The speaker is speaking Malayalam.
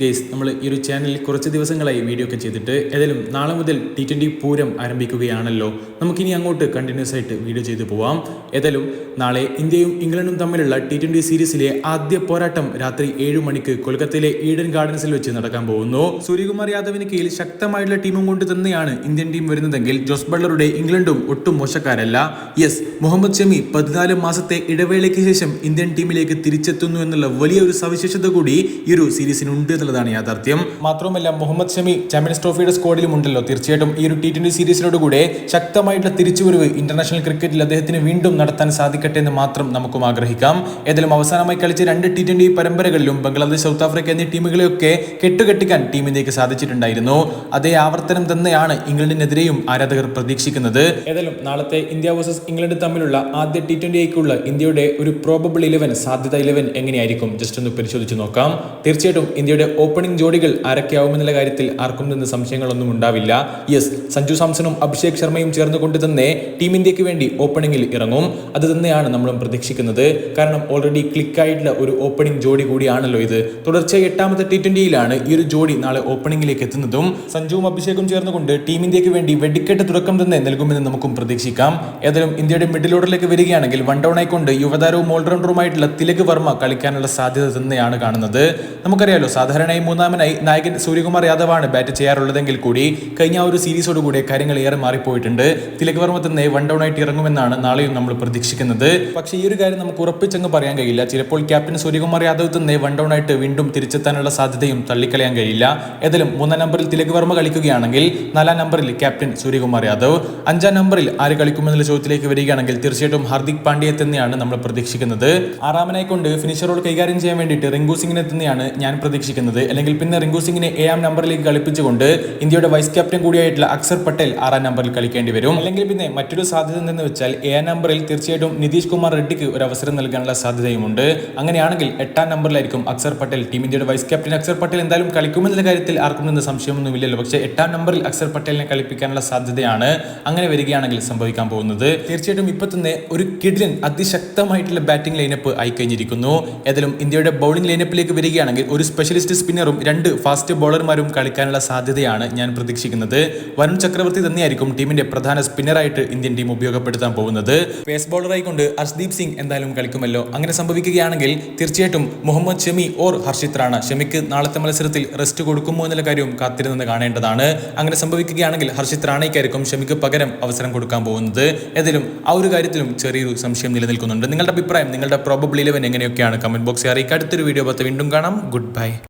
ഗേസ് നമ്മൾ ഈ ഒരു ചാനലിൽ കുറച്ച് ദിവസങ്ങളായി വീഡിയോ ഒക്കെ ചെയ്തിട്ട് ഏതായാലും നാളെ മുതൽ ടി ട്വന്റി പൂരം ആരംഭിക്കുകയാണല്ലോ. നമുക്കിനി അങ്ങോട്ട് കണ്ടിന്യൂസ് ആയിട്ട് വീഡിയോ ചെയ്തു പോവാം. ഏതായാലും നാളെ ഇന്ത്യയും ഇംഗ്ലണ്ടും തമ്മിലുള്ള ടി ട്വന്റി സീരീസിലെ ആദ്യ പോരാട്ടം രാത്രി ഏഴ് മണിക്ക് കൊൽക്കത്തയിലെ ഈഡൻ ഗാർഡൻസിൽ വെച്ച് നടക്കാൻ പോകുന്നു. സൂര്യകുമാർ യാദവിന് കീഴിൽ ശക്തമായിട്ടുള്ള ടീമും കൊണ്ട് തന്നെയാണ് ഇന്ത്യൻ ടീം വരുന്നതെങ്കിൽ ജോസ് ബള്ളറുടെ ഇംഗ്ലണ്ടും ഒട്ടും മോശക്കാരല്ല. യെസ് മുഹമ്മദ് ഷമി പതിനാല് മാസത്തെ ഇടവേളയ്ക്ക് ശേഷം ഇന്ത്യൻ ടീമിലേക്ക് തിരിച്ചെത്തുന്നു എന്നുള്ള വലിയൊരു സവിശേഷത കൂടി ഈ ഒരു സീരീസിനുണ്ട് എന്നുള്ളതാണ് യാഥാർത്ഥ്യം. മാത്രവുമല്ല മുഹമ്മദ് ഷമി ചാമ്പ്യൻസ് ട്രോഫിയുടെ സ്കോഡിലും ഉണ്ടല്ലോ. തീർച്ചയായിട്ടും ഈ ഒരു ടി ട്വന്റി സീരീസിനോട് കൂടെ ശക്തമായിട്ടുള്ള തിരിച്ചുവരവ് ഇന്റർനാഷണൽ ക്രിക്കറ്റിൽ അദ്ദേഹത്തിന് വീണ്ടും നടത്താൻ സാധിക്കട്ടെ എന്ന് മാത്രം നമുക്കും ആഗ്രഹിക്കാം. ഏതായാലും അവസാനമായി കളിച്ച രണ്ട് ടി ട്വന്റി പരമ്പരകളിലും ബംഗ്ലാദേശ് സൗത്ത് ആഫ്രിക്ക എന്നീ ടീമുകളെയൊക്കെ കെട്ടുകെട്ടിക്കാൻ ടീം ഇന്ത്യയ്ക്ക് സാധിച്ചിട്ടുണ്ടായിരുന്നു. അതേ ആവർത്തനം തന്നെയാണ് ഇംഗ്ലണ്ടിനെതിരെയും ആരാധകർ പ്രതീക്ഷിക്കുന്നത്. ഏതായാലും നാളത്തെ ഇന്ത്യ വേഴ്സസ് ഇംഗ്ലണ്ട് തമ്മിലുള്ള ആദ്യ ടി ട്വന്റിയേക്കുള്ള ഇന്ത്യയുടെ ഒരു പ്രോബബിൾ ഇലവൻ സാധ്യത ഇലവൻ എങ്ങനെയായിരിക്കും? ജസ്റ്റ് ഒന്ന് പരിശോധിച്ച് നോക്കാം. തീർച്ചയായിട്ടും ഇന്ത്യയുടെ ഓപ്പണിംഗ് ജോഡികൾ ആരൊക്കെയാവുമെന്നുള്ള കാര്യത്തിൽ ആർക്കും നിന്ന് സംശയങ്ങളൊന്നും ഉണ്ടാവില്ല. യെസ് സഞ്ജു സാംസണും അഭിഷേക് ശർമ്മയും ചേർന്നുകൊണ്ട് തന്നെ ടീം ഇന്ത്യയ്ക്ക് വേണ്ടി ഓപ്പണിംഗിൽ ഇറങ്ങും. അത് തന്നെയാണ് നമ്മളും പ്രതീക്ഷിക്കുന്നത്. കാരണം ഓൾറെഡി ക്ലിക്കായിട്ടുള്ള ഒരു ഓപ്പണിംഗ് ജോഡി കൂടിയാണല്ലോ ഇത്. തുടർച്ചയായി എട്ടാമത്തെ ടി ട്വന്റിയിലാണ് ഈ ഒരു ജോഡി നാളെ ഓപ്പണിംഗിലേക്ക് എത്തുന്നതും. സഞ്ജുവും അഭിഷേകും ചേർന്നുകൊണ്ട് ടീം ഇന്ത്യയ്ക്ക് വേണ്ടി വെടിക്കെട്ട് തുടക്കം തന്നെ നൽകുമെന്ന് നമുക്കും പ്രതീക്ഷിക്കാം. ഏതായാലും ഇന്ത്യയുടെ മിഡിൽ ഓർഡറിലേക്ക് വരികയാണെങ്കിൽ വൺ ഡൗൺ ആയിക്കൊണ്ട് യുവതാരവും ഓൾറൗണ്ടറുമായിട്ടുള്ള തിലക് വർമ്മ കളിക്കാനുള്ള സാധ്യത തന്നെയാണ് കാണുന്നത്. നമുക്കറിയാലോ സാധാരണയായി മൂന്നാമനായി നായകൻ സൂര്യകുമാർ യാദവാണ് ബാറ്റ് ചെയ്യാറുള്ളതെങ്കിൽ കൂടി കഴിഞ്ഞ ഒരു സീരീസോട് കൂടി കാര്യങ്ങൾ ഏറെ മാറിപ്പോയിട്ടുണ്ട്. തിലക് വർമ്മ തന്നെ വൺ ഡൗൺ ആയിട്ട് ഇറങ്ങുമെന്നാണ് നാളെയും നമ്മൾ പ്രതീക്ഷിക്കുന്നത്. പക്ഷേ ഈ ഒരു കാര്യം നമുക്ക് ഉറപ്പിച്ചങ്ങ് പറയാൻ കഴിയില്ല. ചിലപ്പോൾ ക്യാപ്റ്റൻ സൂര്യകുമാർ യാദവ് തന്നെ വൺ ഡൗൺ ആയിട്ട് വീണ്ടും തിരിച്ചെത്താനുള്ള സാധ്യതയും തള്ളിക്കളയാൻ കഴിയില്ല. ഏതായാലും മൂന്നാം നമ്പറിൽ തിലക് വർമ്മ കളിക്കുകയാണെങ്കിൽ നാലാം നമ്പറിൽ ക്യാപ്റ്റൻ സൂര്യകുമാർ യാദവ് അഞ്ചാം നമ്പറിൽ ആര് കളിക്കുമെന്നുള്ള ചോദ്യത്തിലേക്ക് വരികയാണെങ്കിൽ തീർച്ചയായിട്ടും ഹാർദിക് പാണ്ഡ്യയെ തന്നെയാണ് നമ്മൾ പ്രതീക്ഷിക്കുന്നത്. ആറാമനായി കൊണ്ട് ഫിനിഷർ റോൾ കൈകാര്യം ചെയ്യാൻ വേണ്ടിയിട്ട് റിങ്കു സിംഗിനെ തന്നെയാണ് ഞാൻ പ്രതീക്ഷിക്കുന്നത്. അല്ലെങ്കിൽ പിന്നെ റിങ്കു സിംഗിനെ ഏഴാം നമ്പറിലേക്ക് കളിപ്പിച്ചുകൊണ്ട് ഇന്ത്യയുടെ വൈസ് ക്യാപ്റ്റൻ കൂടിയായിട്ടുള്ള അക്സർ പട്ടേൽ ആറാം നമ്പറിൽ കളിക്കേണ്ടി വരും. അല്ലെങ്കിൽ പിന്നെ മറ്റൊരു സാധ്യത എന്തെന്ന് വെച്ചാൽ ഏഴാം നമ്പറിൽ തീർച്ചയായിട്ടും നിതീഷ് കുമാർ റെഡ്ഡിക്ക് ഒരു അവസരം നൽകാനുള്ള സാധ്യതയുമുണ്ട്. അങ്ങനെയാണെങ്കിൽ എട്ടാം നമ്പറിലായിരിക്കും അക്സർ പട്ടേൽ ടീം ഇന്ത്യയുടെ വൈസ് ക്യാപ്റ്റൻ. അക്സർ പട്ടേൽ എന്തായാലും കളിക്കുമെന്നുള്ള കാര്യത്തിൽ ആർക്കും നിന്ന് സംശയമൊന്നുമില്ലല്ലോ. പക്ഷേ എട്ടാം നമ്പറിൽ അക്സർ പട്ടേലിനെ കളിപ്പിക്കാനുള്ള സാധ്യതയാണ് അങ്ങനെ വരികയാണെങ്കിൽ സംഭവിക്കാൻ പോകുന്നത്. തീർച്ചയായിട്ടും ഇപ്പൊ തന്നെ ഒരു കിഡിലൻ അതിശക്തമായിട്ടുള്ള ബാറ്റിംഗ് ലൈനപ്പ് ആയി കഴിഞ്ഞിരിക്കുന്നു ഏതായാലും ഇന്ത്യയുടെ ബൗളിംഗ് ലൈനപ്പിലേക്ക് വരികയാണെങ്കിൽ ഒരു സ്പെഷ്യലിസ്റ്റ് സ്പിന്നറും രണ്ട് ഫാസ്റ്റ് ബോളർമാരും കളിക്കാനുള്ള സാധ്യതയാണ് ഞാൻ പ്രതീക്ഷിക്കുന്നത്. വരുൺ ചക്രവർത്തി തന്നെയായിരിക്കും ടീമിന്റെ പ്രധാന സ്പിന്നറായിട്ട് ഇന്ത്യൻ ടീം ഉപയോഗപ്പെടുത്താൻ പോകുന്നത്. പേസ് ബോളറായി കൊണ്ട് ഹർഷ്ദീപ് സിംഗ് എന്തായാലും കളിക്കുമല്ലോ. അങ്ങനെ സംഭവിക്കുകയാണെങ്കിൽ തീർച്ചയായിട്ടും മുഹമ്മദ് ഷമി ഓർ ഹർഷിത് റാണ ഷമിക്ക് നാളത്തെ മത്സരത്തിൽ റെസ്റ്റ് കൊടുക്കുമോ എന്നുള്ള കാര്യവും കാത്തിരുന്ന് കാണേണ്ടതാണ്. അങ്ങനെ സംഭവിക്കുകയാണെങ്കിൽ ഹർഷിത് റാണയ്ക്കായിരിക്കും ഷമിക്ക് പകരം അവസരം കൊടുക്കാൻ പോകുന്നത്. ഏതായാലും ആ ഒരു കാര്യത്തിലും ചെറിയൊരു സംശയം നിലനിൽക്കുന്നുണ്ട്. നിങ്ങളുടെ അഭിപ്രായം നിങ്ങളുടെ പ്രോബബിൾ ഇലവൻ എങ്ങനെയൊക്കെയാണ്? കമന്റ് ബോക്സിൽ അറിയിക്കുക. അടുത്തൊരു വീഡിയോ പത്ത് വീണ്ടും കാണാം. Good bye